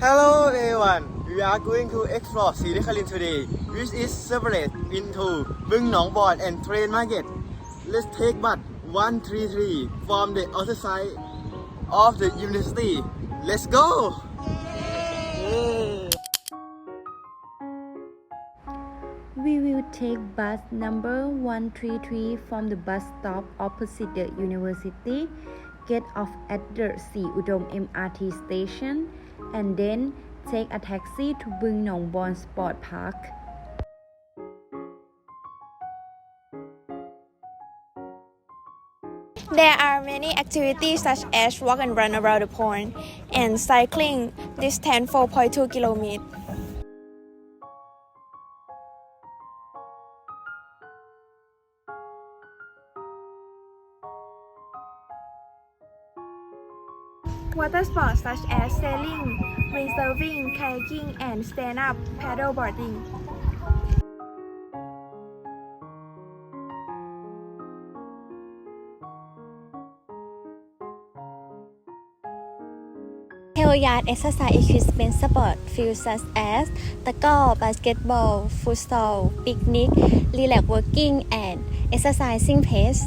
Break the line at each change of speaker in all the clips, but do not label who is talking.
Hello everyone, we are going to explore Sirikalin today, which is separated into Bung Nong Bon and Train Market. Let's take bus 133 from the other side of the university. Let's go!
We will take bus number 133 from the bus stop opposite the university, get off at the Si Udom MRT station, and then take a taxi to Bung Nong Bon Sport Park.
There are many activities such as walk and run around the pond and cycling distance 4.2 kilometers. Water sports such as sailing, windsurfing, kayaking, and stand-up paddleboarding.
Tail-yard exercise equipment sport fields such as ตะกร้อ basketball futsal picnic relax working and exercising pace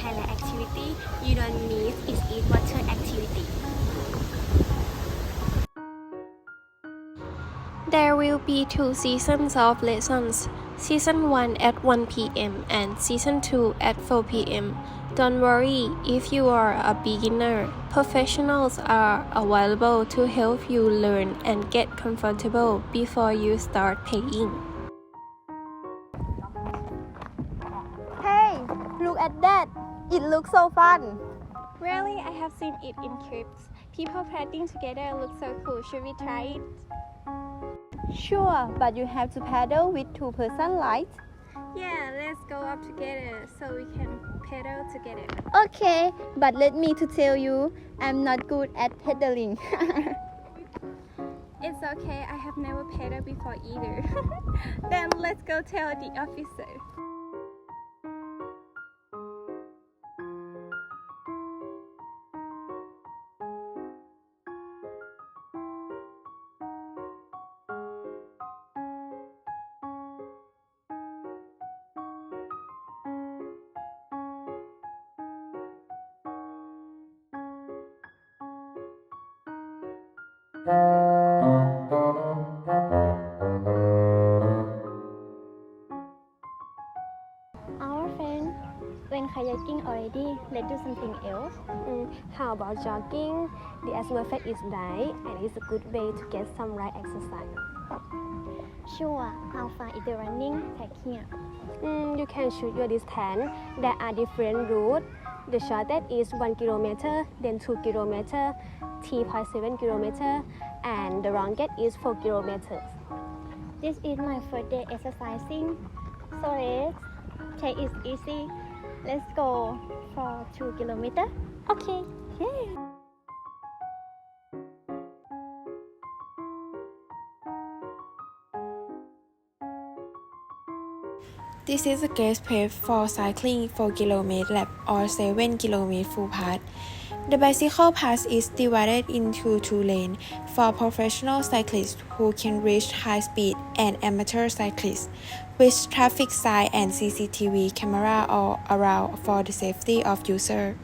and highlight activity you don't miss is eat water activity. There will be two seasons of lessons. Season 1 at 1 p.m. and Season 2 at 4 p.m. Don't worry if you are a beginner. Professionals are available to help you learn and get comfortable before you start paying.
Hey, look at that. It looks so fun.
Really, I have seen it in trips. People paddling together look so cool. Should we try it?
Sure, but you have to paddle with two person, right?
Yeah, let's go up together so we can pedal together.
Okay, but let me to tell you, I'm not good at pedaling.
It's okay, I have never pedaled before either. then let's go tell the officer.
Our friend went kayaking already let's do something else
Mm, how about jogging? The atmosphere is nice and it's a good way to get some right exercise.
Sure how far is the running back here
Mm, you can choose your distance. There are different routes. The shortest is 1 kilometer, then 2 kilometer, 3.7 kilometer, and the longest is 4 kilometers.
This is my first day exercising. So let's take it easy. Let's go for 2 kilometer. Okay. Yeah
This is a great place for cycling 4 km lap or 7 km full path. The bicycle path is divided into two lanes for professional cyclists who can reach high speed and amateur cyclists with traffic sign and CCTV camera all around for the safety of user.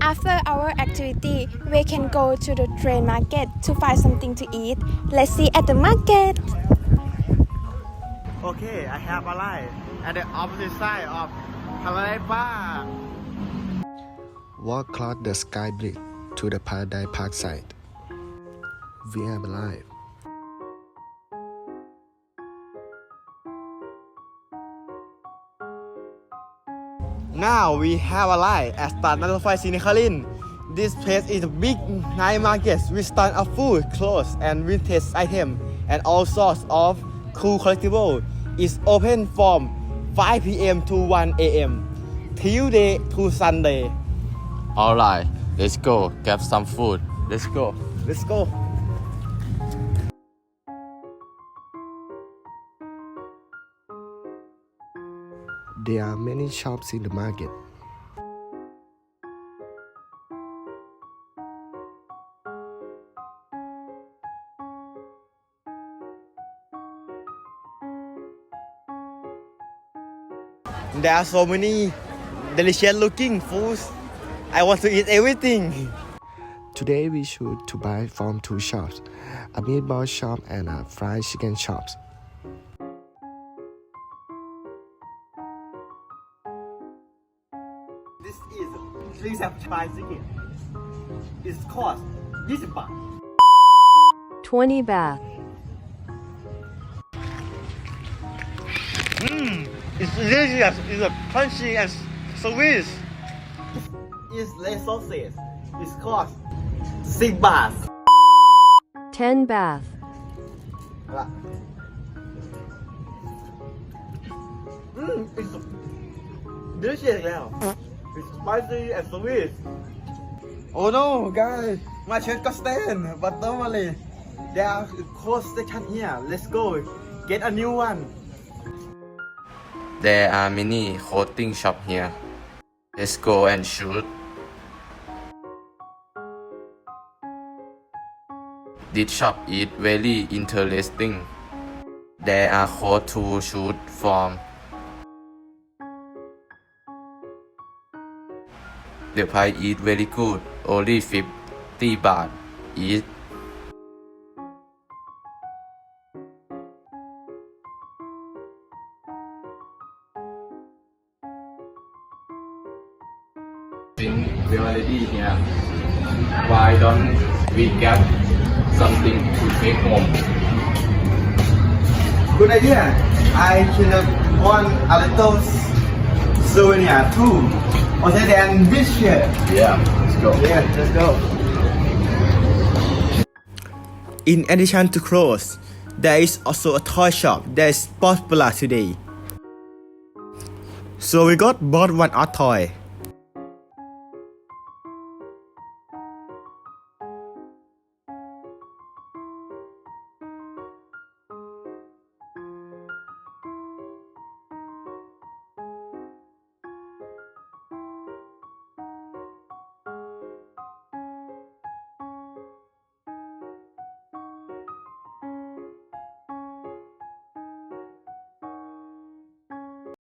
After our activity, we can go to the train market to find something to eat. Let's see at the market.
Okay, I have arrived at the opposite side of Paradise Park.
Walk across the sky bridge to the Paradise Park side. We have arrived.
Now we have arrived at Stan Natalfai Sinikalin. This place is a big night market with stand of food, clothes, and vintage items, and all sorts of cool collectibles. It's open from 5 p.m. to 1 a.m. Tuesday to Sunday.
Alright, let's go. Get some food. Let's go.
Let's go.
There are many shops in the market.
There are so many delicious looking foods. I want to eat everything.
Today we should to buy from two shops, a meatball shop and a fried chicken shop.
This is this fried chicken. It's cost 20 baht.
20 baht.
It's delicious. It's a crunchy and sweet. It's less sauces. It's cost
six
bath. Ten bath. Hmm, it's delicious now. It's spicy and sweet. Oh no, guys, my shirt got stained, but don't worry. There are cold station here. Let's go. Get a new one.
There are many clothing shop here. Let's go and shoot. This shop is very interesting. There are clothes to shoot from. The price is very good. Only 50 baht each. Think we already here. Why don't we get something to take home?
good idea I can want a little souvenir too other than this shirt
Yeah, let's go.
Yeah, let's go. In addition to clothes, there is also a toy shop that is popular today. So we got bought one art toy.